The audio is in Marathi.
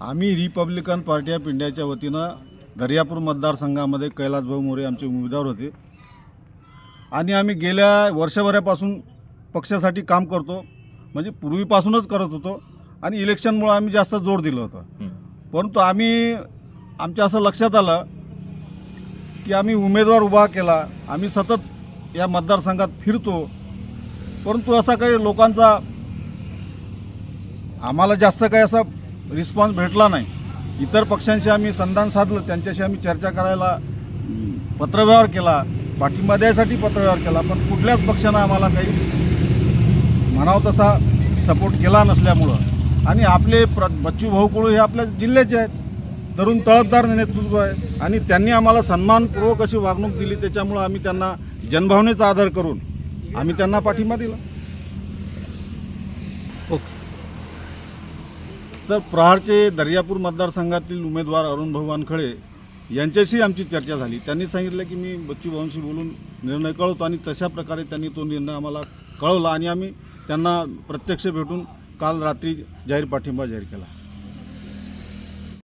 आम्ही रिपब्लिकन पार्टी ऑफ इंडियाच्या वतीनं दर्यापूर मतदारसंघामध्ये कैलासभाऊ मोरे आमचे उमेदवार होते. आणि आम्ही गेल्या वर्षभरापासून पक्षासाठी काम करतो. म्हणजे पूर्वीपासूनच करत होतो. आणि इलेक्शनमुळं आम्ही जास्त जोर दिलं होतं. परंतु आम्ही आमच्या असं लक्षात आलं की आम्ही उमेदवार उभा केला. आम्ही सतत या मतदारसंघात फिरतो. परंतु असा काही लोकांचा आम्हाला जास्त काही असा रिस्पॉन्स भेटला नाही. इतर पक्षांशी आम्ही संधान साधलं त्यांच्याशी आम्ही चर्चा करायला पत्रव्यवहार केला पाठिंबा द्यायसाठी पत्रव्यवहार केला पण कुठल्याच पक्षानं आम्हाला काही म्हणावं तसा सपोर्ट केला नसल्यामुळं. आणि आपले प्र बच्चू भाऊ कुळू हे आपल्या जिल्ह्याचे आहेत. तरुण तळपदार नेतृत्व आहे. आणि त्यांनी आम्हाला सन्मानपूर्वक अशी वागणूक दिली त्याच्यामुळं आम्ही त्यांना जनभावनेचा आदर करून आम्ही त्यांना पाठिंबा दिला. ओके. तर प्रहारचे दर्यापूर मतदारसंघातील उमेदवार अरुण भाऊ वानखळे यांच्याशी आमची चर्चा झाली. त्यांनी सांगितलं की मी बच्चू भाऊंशी बोलून निर्णय कळवतो आणि तशा प्रकारे त्यांनी तो निर्णय आम्हाला कळवला आणि आम्ही त्यांना प्रत्यक्ष भेटून काल रात्री जाहीर पाठिंबा जाहीर केला.